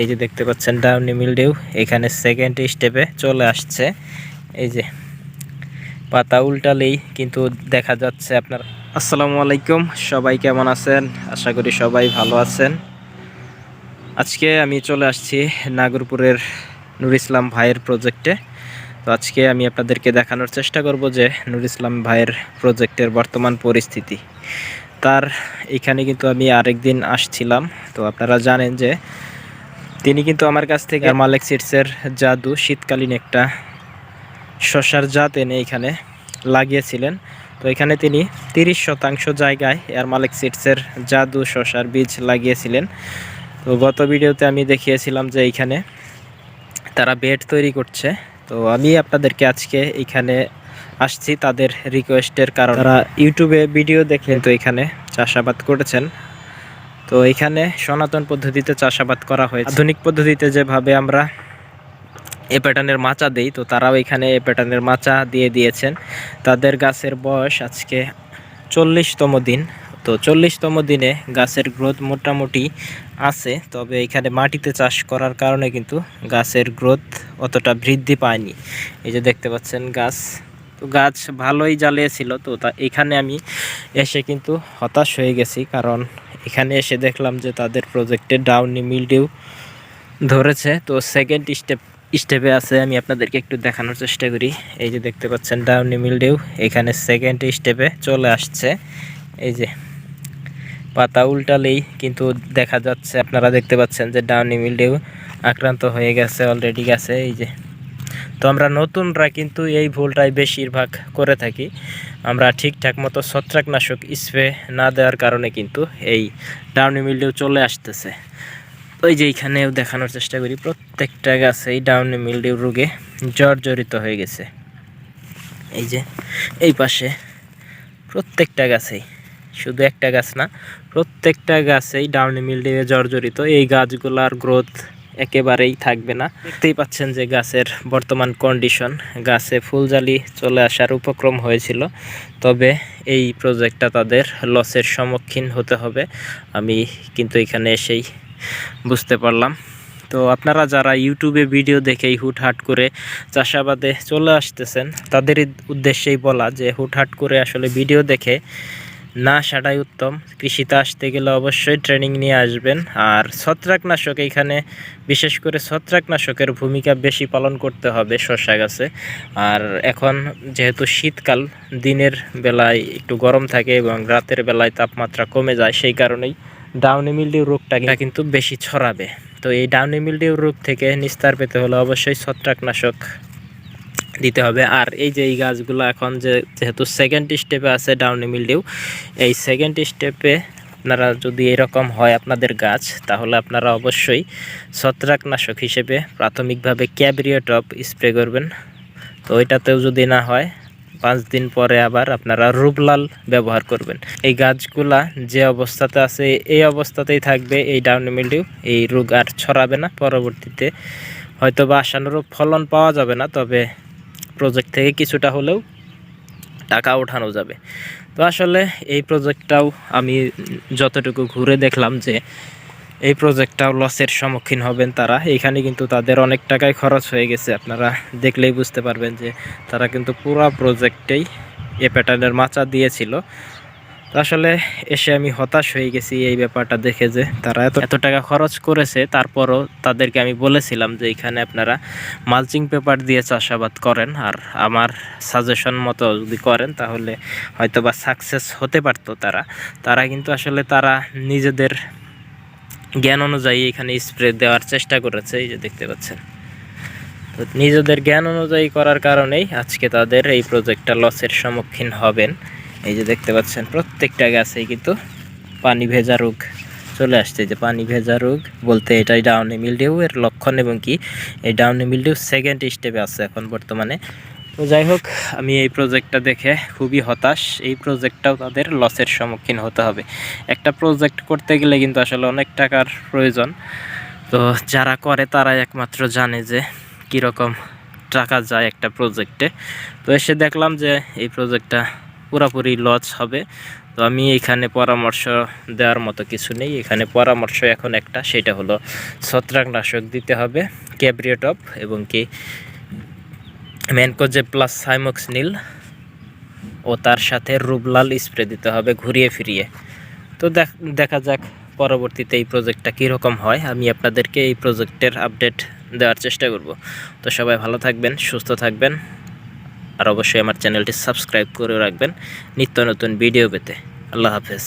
এই যে দেখতে পাচ্ছেন ডাউনি মিলডিউ এখানে সেকেন্ড স্টেপে চলে আসছে। এই যে পাতা উল্টালেই কিন্তু দেখা যাচ্ছে আপনার। আসসালামু আলাইকুম, সবাই কেমন আছেন? আশা করি সবাই ভালো আছেন। আজকে আমি চলে আসছি নাগরপুরের নুর ইসলাম ভাইয়ের প্রজেক্টে তো আজকে আমি আপনাদেরকে দেখানোর চেষ্টা করব যে নুর ইসলাম ভাইয়ের প্রজেক্টের বর্তমান পরিস্থিতি। তার এখানে কিন্তু আমি আরেকদিন আসছিলাম। তো আপনারা জানেন যে তিনি কিন্তু আমার কাছ থেকে মালেক সিটসের জাদু শীতকালীন একটা শশার জাত এনে এখানে লাগিয়েছিলেন। তো এখানে তিনি তিরিশ শতাংশ জায়গায় এয়ার মালিক সিটসের জাদু শশার বীজ লাগিয়েছিলেন। তো গত ভিডিওতে আমি দেখিয়েছিলাম যে এইখানে তারা বেড তৈরি করছে। তো আমি আপনাদেরকে আজকে এখানে আসছি তাদের রিকোয়েস্টের কারণ। তারা ইউটিউবে ভিডিও দেখে তো এখানে চাষাবাদ করেছেন। তো এখানে সনাতন পদ্ধতিতে চাষাবাদ করা হয়েছে। আধুনিক পদ্ধতিতে যেভাবে আমরা এ প্যাটার্নের মাচা দেই, তো তারাও এখানে এ প্যাটার্নের মাচা দিয়ে দিয়েছেন। তাদের গাছের বয়স আজকে চল্লিশতম দিন। তো চল্লিশতম দিনে গাছের গ্রোথ মোটামুটি আছে, তবে এখানে মাটিতে চাষ করার কারণে কিন্তু গাছের গ্রোথ অতটা বৃদ্ধি পায়নি। এই যে দেখতে পাচ্ছেন গাছ। তো গাছ ভালোই জ্বালিয়েছিল, তো তা এখানে আমি এসে কিন্তু হতাশ হয়ে গেছি, কারণ এখানে এসে দেখলাম যে তাদের প্রজেক্টে ডাউনি মিলডিউ ধরেছে। তো সেকেন্ড স্টেপ স্টেপে আছে, আমি আপনাদেরকে একটু দেখানোর চেষ্টা করি। এই যে দেখতে পাচ্ছেন ডাউনি মিলডিউ এখানে সেকেন্ড স্টেপে চলে আসছে। এই যে পাতা উল্টালেই কিন্তু দেখা যাচ্ছে, আপনারা দেখতে পাচ্ছেন যে ডাউনি মিলডিউ আক্রান্ত হয়ে গেছে অলরেডি গেছে। এই যে তো আমরা নতুনরা কিন্তু এই ভুলটাই বেশিরভাগ করে থাকি। আমরা ঠিকঠাক মতো ছত্রাকনাশক স্প্রে না দেওয়ার কারণে কিন্তু এই ডাউনি মিলডিউ চলে আসতেছে। ওই যে এইখানেও দেখানোর চেষ্টা করি, প্রত্যেকটা গাছে এই ডাউনি মিলডিউ রোগে জর্জরিত হয়ে গেছে। এই যে এই পাশে প্রত্যেকটা গাছেই, শুধু একটা গাছ না, প্রত্যেকটা গাছেই ডাউনি মিলডিউয়ে জর্জরিত। এই গাছগুলার গ্রোথ একেবারেই থাকবে না। দেখতেই পাচ্ছেন যে গাছের বর্তমান কন্ডিশন গাছে ফুলজালি চলে আসার উপক্রম হয়েছিল। তবে এই প্রজেক্টটা তাদের লসের সম্মুখীন হতে হবে। আমি কিন্তু এখানে এসেই বুঝতে পারলাম। তো আপনারা যারা ইউটিউবে ভিডিও দেখেই হুটহাট করে চাষাবাদে চলে আসতেছেন, তাদের উদ্দেশ্যেই বলা যে হুটহাট করে আসলে ভিডিও দেখে না সাটাই উত্তম। কৃষিতে আসতে গেলে অবশ্যই ট্রেনিং নিয়ে আসবেন। আর ছত্রাকনাশক এইখানে বিশেষ করে ছত্রাকনাশকের ভূমিকা বেশি পালন করতে হবে শসা গাছে। আর এখন যেহেতু শীতকাল দিনের বেলায় একটু গরম থাকে এবং রাতের বেলায় তাপমাত্রা কমে যায় সেই কারণেই ডাউনি মিলডিউ রোগটা কিন্তু বেশি ছড়াবে। তো এই ডাউনি মিলডিউ রোগ থেকে নিস্তার পেতে হলে অবশ্যই ছত্রাকনাশক দিতে হবে। আর এই যে এই গাছগুলো এখন যে যেহেতু সেকেন্ড স্টেপে আছে ডাউনি মিলডিউ এই সেকেন্ড স্টেপে আপনারা যদি এরকম হয় আপনাদের গাছ, তাহলে আপনারা অবশ্যই ছত্রাকনাশক হিসেবে প্রাথমিকভাবে ক্যাবরিওটপ স্প্রে করবেন। তো ওইটাতেও যদি না হয়, পাঁচ দিন পরে আবার আপনারা রূপলাল ব্যবহার করবেন। এই গাছগুলা যে অবস্থাতে আছে, এই অবস্থাতেই থাকবে এই ডাউনি মিলডিউ এই রোগ আর ছড়াবে না। পরবর্তীতে হয়তো বা আশানুরূপ ফলন পাওয়া যাবে না, তবে প্রজেক্ট থেকে কিছুটা হলেও টাকা ওঠানো যাবে। তো আসলে এই প্রজেক্টটাও আমি যতটুকু ঘুরে দেখলাম যে এই প্রজেক্টটাও লসের সম্মুখীন হবেন তারা। এখানে কিন্তু তাদের অনেক টাকায় খরচ হয়ে গেছে। আপনারা দেখলেই বুঝতে পারবেন যে তারা কিন্তু পুরো প্রজেক্টেই এ প্যাটার্নের মাচা দিয়েছিল। তো আসলে এসে আমি হতাশ হয়ে গেছি এই ব্যাপারটা দেখে যে তারা এত এত টাকা খরচ করেছে, তারপরও তাদেরকে আমি বলেছিলাম যে এখানে আপনারা মালচিং পেপার দিয়ে চাষাবাদ করেন। আর আমার সাজেশন মতো যদি করেন, তাহলে হয়তো বা সাকসেস হতে পারতো তারা। তারা কিন্তু আসলে তারা নিজেদের জ্ঞান অনুযায়ী এখানে স্প্রে দেওয়ার চেষ্টা করেছে, এই যে দেখতে পাচ্ছেন। তো নিজেদের জ্ঞান অনুযায়ী করার কারণেই আজকে তাদের এই প্রজেক্টটা লসের সম্মুখীন হবেন। এই যে দেখতে পাচ্ছেন, প্রত্যেকটা গাছেই কিন্তু পানি ভেজা রোগ চলে আসছে। যে পানি ভেজা রোগ বলতে এটাই ডাউনি মিলডিউ এর লক্ষণ এবং কি? এই ডাউনি মিলডিউ সেকেন্ড স্টেপে আছে এখন বর্তমানে। তো যাই হোক, আমি এই প্রজেক্টটা দেখে খুবই হতাশ। এই প্রজেক্টটাও তাদের লসের সম্মুখীন হতে হবে। একটা প্রজেক্ট করতে গেলে কিন্তু আসলে অনেক টাকার প্রয়োজন। তো যারা করে তারাই একমাত্র জানে যে কীরকম টাকা যায় একটা প্রজেক্টে তো এসে দেখলাম যে এই প্রজেক্টটা পুরাপুরি লস হবে। তো আমি এখানে পরামর্শ দেওয়ার মতো কিছু নেই। এখানে পরামর্শ এখন একটা, সেটা হলো ছত্রাকনাশক দিতে হবে, ক্যাব্রিওটপ এবং কি ম্যানকোজে প্লাস সাইমক্স নীল ও তার সাথে রুবলাল স্প্রে দিতে হবে ঘুরিয়ে ফিরিয়ে। তো দেখা যাক পরবর্তীতে এই প্রজেক্টটা কীরকম হয়। আমি আপনাদেরকে এই প্রজেক্টের আপডেট দেওয়ার চেষ্টা করব। তো সবাই ভালো থাকবেন, সুস্থ থাকবেন। আর অবশ্যই আমার চ্যানেলটি সাবস্ক্রাইব করে রাখবেন। নিত্য নতুন ভিডিও পেতে। আল্লাহ হাফেজ।